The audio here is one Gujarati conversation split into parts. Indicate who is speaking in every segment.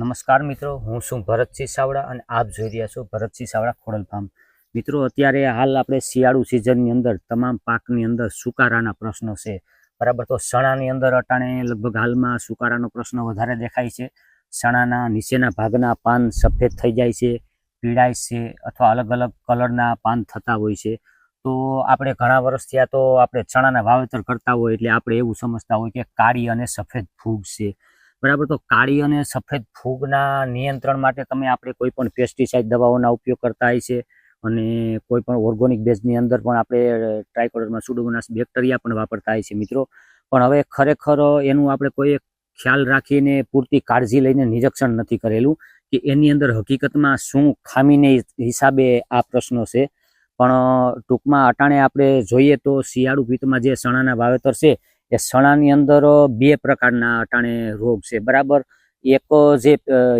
Speaker 1: નમસ્કાર મિત્રો, હું છું ભરતસિંહ સાવડા અને આપ જોઈ રહ્યા છો ભરતસિંહ સાવડા ખોડલ ફાર્મ. મિત્રો, અત્યારે હાલ આપણે શિયાળુ સિઝનની અંદર તમામ પાકની અંદર સુકારાના પ્રશ્નો છે. બરાબર, તો ચણાની અંદર અટાણે લગભગ હાલમાં સુકારાનો પ્રશ્ન વધારે દેખાય છે. ચણાના નીચેના ભાગના પાન સફેદ થઈ જાય છે, પીળાય છે અથવા અલગ અલગ કલરના પાન થતા હોય છે. તો આપણે ઘણા વર્ષ થયા તો આપણે ચણાના વાવેતર કરતા હોય એટલે આપણે એવું સમજતા હોય કે કાળી અને સફેદ ફૂગ છે. બરાબર? તો કાળી અને સફેદ ફૂગના નિયંત્રણ માટે તમે આપણે કોઈ પણ પેસ્ટિસાઇડ દવાઓના ઉપયોગ કરતા હોય છે અને કોઈ પણ ઓર્ગોનિક બેઝની અંદર પણ આપણે ટ્રાયકોડરમાં સુડોમોનાસ બેક્ટેરિયા પણ વાપરતા હોય છે મિત્રો. પણ હવે ખરેખર એનું આપણે કોઈ ખ્યાલ રાખીને પૂરતી કાળજી લઈને નિરીક્ષણ નથી કરેલું કે એની અંદર હકીકતમાં શું ખામીને હિસાબે આ પ્રશ્નો છે. પણ ટૂંકમાં અટાણે આપણે જોઈએ તો શિયાળુ પિત્તમાં જે ચણાના વાવેતર છે એ સણાની અંદર બે પ્રકારના અટાણે રોગ છે. બરાબર? એક જે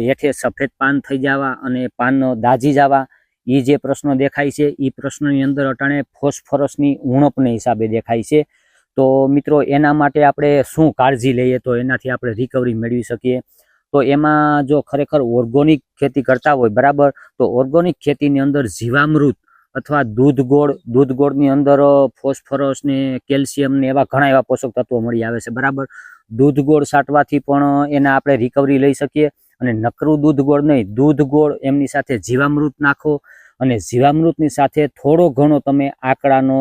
Speaker 1: હેઠે સફેદ પાન થઈ જવા અને પાન દાજી જવા એ જે પ્રશ્નો દેખાય છે એ પ્રશ્નની અંદર અટાણે ફોસ્ફરસની ઉણપને હિસાબે દેખાય છે. તો મિત્રો, એના માટે આપણે શું કાળજી લઈએ તો એનાથી આપણે રિકવરી મેળવી શકીએ. તો એમાં જો ખરેખર ઓર્ગોનિક ખેતી કરતા હોય, બરાબર? તો ઓર્ગોનિક ખેતીની અંદર જીવામૃત અથવા દૂધ ગોળ, દૂધ ગોળની અંદર ફોસ્ફરસ ને કેલ્શિયમ ને એવા ઘણા એવા પોષક તત્વો મળી આવે છે. બરાબર? દૂધ ગોળ સાટવાથી પણ એના આપણે રિકવરી લઈ શકીએ અને નકરું દૂધ ગોળ નહીં, દૂધ ગોળ એમની સાથે જીવામૃત નાખો અને જીવામૃતની સાથે થોડો ઘણો તમે આંકડાનો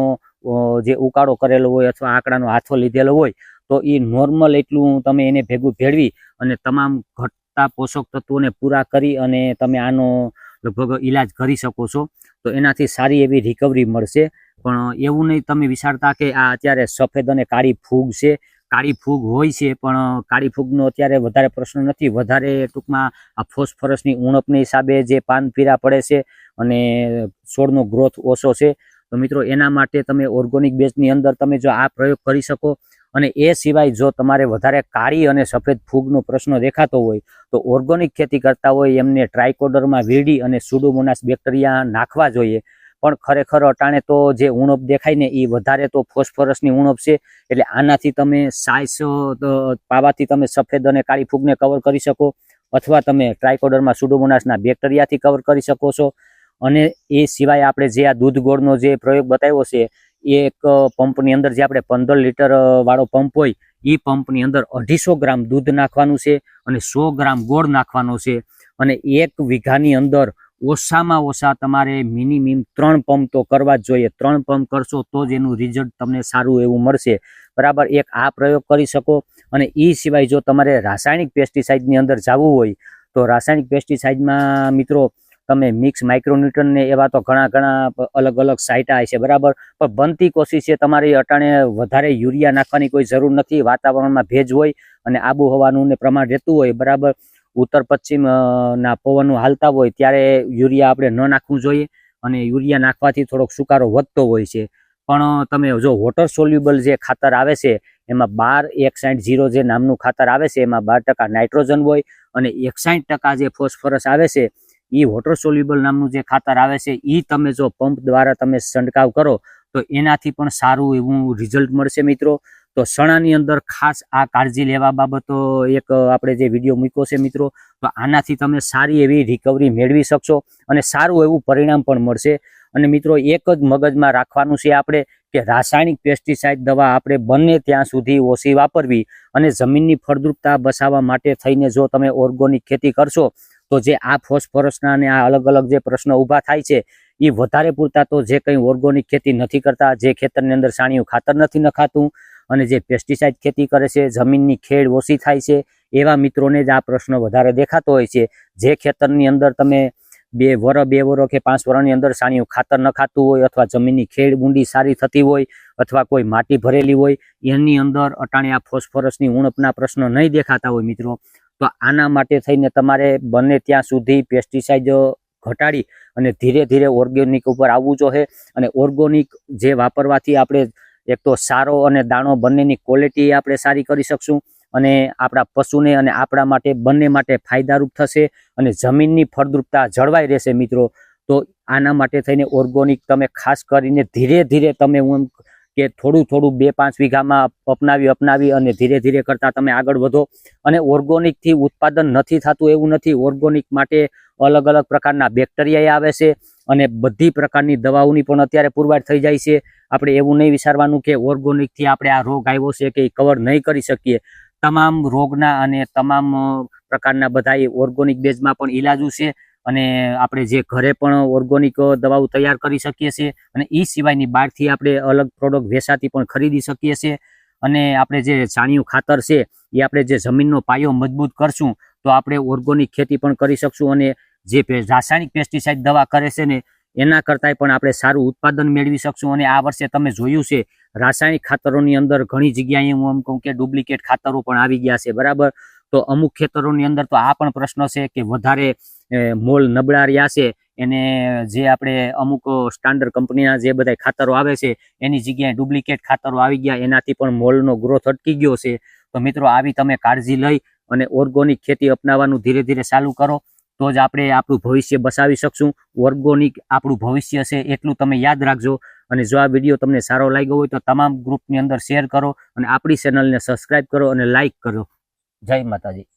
Speaker 1: જે ઉકાળો કરેલો હોય અથવા આંકડાનો હાથો લીધેલો હોય, તો એ નોર્મલ એટલું તમે એને ભેગું ભેળવી અને તમામ ઘટતા પોષક તત્વોને પૂરા કરી અને તમે આનો લગભગ ઈલાજ કરી શકો છો. તો એનાથી સારી એવી રિકવરી મળશે. પણ એવું નહીં તમે વિચારતા કે આ અત્યારે સફેદ અને કાળી ફૂગ છે. કાળી ફૂગ હોય છે, પણ કાળી ફૂગનો અત્યારે વધારે પ્રશ્ન નથી. વધારે ટૂંકમાં આ ફોસ્ફરસની ઉણપને હિસાબે જે પાન પીરા પડે છે અને છોડનો ગ્રોથ ઓછો છે. તો મિત્રો, એના માટે તમે ઓર્ગોનિક બેઝની અંદર તમે જો આ પ્રયોગ કરી શકો. અને એ સિવાય જો તમારે વધારે કાળી અને સફેદ ફૂગનો પ્રશ્ન દેખાતો હોય, તો ઓર્ગોનિક ખેતી કરતા હોય એમને ટ્રાયકોડરમાં વીડી અને સુડોમોનાસ બેક્ટેરિયા નાખવા જોઈએ. પણ ખરેખર અટાણે તો જે ઉણપ દેખાય ને, એ વધારે તો ફોસ્ફરસની ઉણપ છે. એટલે આનાથી તમે સાઇસ પાવાથી તમે સફેદ અને કાળી ફૂગને કવર કરી શકો, અથવા તમે ટ્રાયકોડરમાં સુડોમોનાસના બેક્ટેરિયાથી કવર કરી શકો છો. અને એ સિવાય આપણે જે આ દૂધ ગોળનો જે પ્રયોગ બતાવ્યો છે એ એક પંપની અંદર જે આપણે પંદર લીટર વાળો પંપ હોય એ પંપની અંદર અઢીસો ગ્રામ દૂધ નાખવાનું છે અને સો ગ્રામ ગોળ નાખવાનો છે. અને એક વીઘાની અંદર ઓછામાં ઓછા તમારે મિનિમમ ત્રણ પંપ તો કરવા જ જોઈએ. ત્રણ પંપ કરશો તો જ એનું રિઝલ્ટ તમને સારું એવું મળશે. બરાબર? એક આ પ્રયોગ કરી શકો. અને એ સિવાય જો તમારે રાસાયણિક પેસ્ટિસાઇડની અંદર જવું હોય, તો રાસાયણિક પેસ્ટિસાઇડમાં મિત્રો તમે મિક્સ માઇક્રોન્યુટન ને એવા તો ઘણા ઘણા અલગ અલગ સાઇટા છે બરાબર? પણ બનતી કોશિશ છે તમારી અટાણે વધારે યુરિયા નાખવાની કોઈ જરૂર નથી, વાતાવરણમાં ભેજ હોય અને આબોહવાનું ને પ્રમાણ રહેતું હોય, બરાબર? ઉત્તર પશ્ચિમ પવન હાલતા હોય ત્યારે યુરિયા આપણે ન નાખવું જોઈએ અને યુરિયા નાખવાથી થોડોક સુકારો વધતો હોય છે. પણ તમે જો વોટર સોલ્યુબલ જે ખાતર આવે છે, એમાં બાર એકસાઠ જીરો જે નામનું ખાતર આવે છે, એમાં બાર ટકા નાઇટ્રોજન હોય અને એકસાઠ જે ફોસ્ફરસ આવે છે એ વોટર સોલ્યુબલ નામનું જે ખાતર આવે છે એ તમે જો પંપ દ્વારા તમે છંટકાવ કરો, તો એનાથી પણ સારું એવું રિઝલ્ટ મળશે મિત્રો. તો સણાની અંદર ખાસ આ કાળજી લેવા બાબતો એક આપણે જે વીડિયો મૂક્યો છે મિત્રો, તો આનાથી તમે સારી એવી રિકવરી મેળવી શકશો અને સારું એવું પરિણામ પણ મળશે. અને મિત્રો, એક જ મગજમાં રાખવાનું છે આપણે કે રાસાયણિક પેસ્ટિસાઇડ દવા આપણે બંને ત્યાં સુધી ઓછી વાપરવી અને જમીનની ફળદ્રુપતા બસાવવા માટે થઈને જો તમે ઓર્ગોનિક ખેતી કરશો તો જે આ ફોસ્ફરસના અને આ અલગ અલગ જે પ્રશ્નો ઊભા થાય છે એ વધારે પૂરતા તો જે કંઈ ઓર્ગોનિક ખેતી નથી કરતા, જે ખેતરની અંદર સાણિયું ખાતર નથી નખાતું અને જે પેસ્ટિસાઇડ ખેતી કરે છે, જમીનની ખેડ ઓછી થાય છે, એવા મિત્રોને જ આ પ્રશ્ન વધારે દેખાતો હોય છે. જે ખેતરની અંદર તમે બે વર, બે વરો કે પાંચ વરની અંદર સાણિયું ખાતર નખાતું હોય અથવા જમીનની ખેડ ઊંડી સારી થતી હોય અથવા કોઈ માટી ભરેલી હોય, એની અંદર અટાણે આ ફોસ્ફરસની ઉણપના પ્રશ્નો નહીં દેખાતા હોય મિત્રો. તો આના માટે થઈને તમારે બને ત્યાં સુધી પેસ્ટિસાઇડ ઘટાડી અને ધીરે ધીરે ઓર્ગેનિક ઉપર આવવું જોઈએ અને ઓર્ગોનિક જે વાપરવાથી આપણે એક તો સારો અને દાણો બંનેની ક્વોલિટી આપણે સારી કરી શકશું અને આપણા પશુને અને આપણા માટે બંને માટે ફાયદારૂપ થશે અને જમીનની ફળદ્રુપતા જળવાઈ રહેશે મિત્રો. તો આના માટે થઈને ઓર્ગોનિક તમે ખાસ કરીને ધીરે ધીરે તમે હું એમ કે થોડું થોડું બે પાંચ વીઘામાં અપનાવી અપનાવી અને ધીરે ધીરે કરતા તમે આગળ વધો. અને ઓર્ગોનિકથી ઉત્પાદન નથી થતું એવું નથી. ઓર્ગોનિક માટે અલગ અલગ પ્રકારના બેક્ટેરિયા આવે છે અને બધી પ્રકારની દવાઓની પણ અત્યારે પુરવાર થઈ જાય છે. આપણે એવું નહીં વિચારવાનું કે ઓર્ગોનિકથી આપણે આ રોગ આવ્યો છે કે કવર નહીં કરી શકીએ. તમામ રોગના અને તમામ પ્રકારના બધા ઓર્ગોનિક બેઝમાં પણ ઈલાજો છે. અને આપણે જે ઘરે પણ ઓર્ગોનિક દવાઓ તૈયાર કરી શકીએ છીએ અને એ સિવાયની બહારથી આપણે અલગ પ્રોડક્ટ વેચાતી પણ ખરીદી શકીએ છીએ. અને આપણે જે છાણિયું ખાતર છે એ આપણે જે જમીનનો પાયો મજબૂત કરશું, તો આપણે ઓર્ગોનિક ખેતી પણ કરી શકશું અને જે રાસાયણિક પેસ્ટિસાઇડ દવા કરે છે ને, એના કરતાંય પણ આપણે સારું ઉત્પાદન મેળવી શકશું. અને આ વર્ષે તમે જોયું છે, રાસાયણિક ખાતરોની અંદર ઘણી જગ્યાએ હું એમ કહું કે ડુપ્લિકેટ ખાતરો પણ આવી ગયા છે, બરાબર? તો અમુક ખેતરોની અંદર તો આ પણ પ્રશ્ન છે કે વધારે મોલ નબળા રહ્યા છે. એને જે આપણે અમુક સ્ટાન્ડર્ડ કંપનીના જે બધા ખાતરો આવે છે, એની જગ્યાએ ડુપ્લિકેટ ખાતરો આવી ગયા, એનાથી પણ મોલનો ગ્રોથ અટકી ગયો છે. તો મિત્રો, આવી તમે કાળજી લઈ અને ઓર્ગોનિક ખેતી અપનાવવાનું ધીરે ધીરે ચાલુ કરો. તો જ આપણે આપણું ભવિષ્ય બસાવી શકશું. ઓર્ગોનિક આપણું ભવિષ્ય છે એટલું તમે યાદ રાખજો. અને જો આ વીડિયો તમને સારો લાગ્યો હોય તો તમામ ગ્રુપની અંદર શેર કરો અને આપણી ચેનલને સબસ્ક્રાઇબ કરો અને લાઇક કરો. જય માતાજી.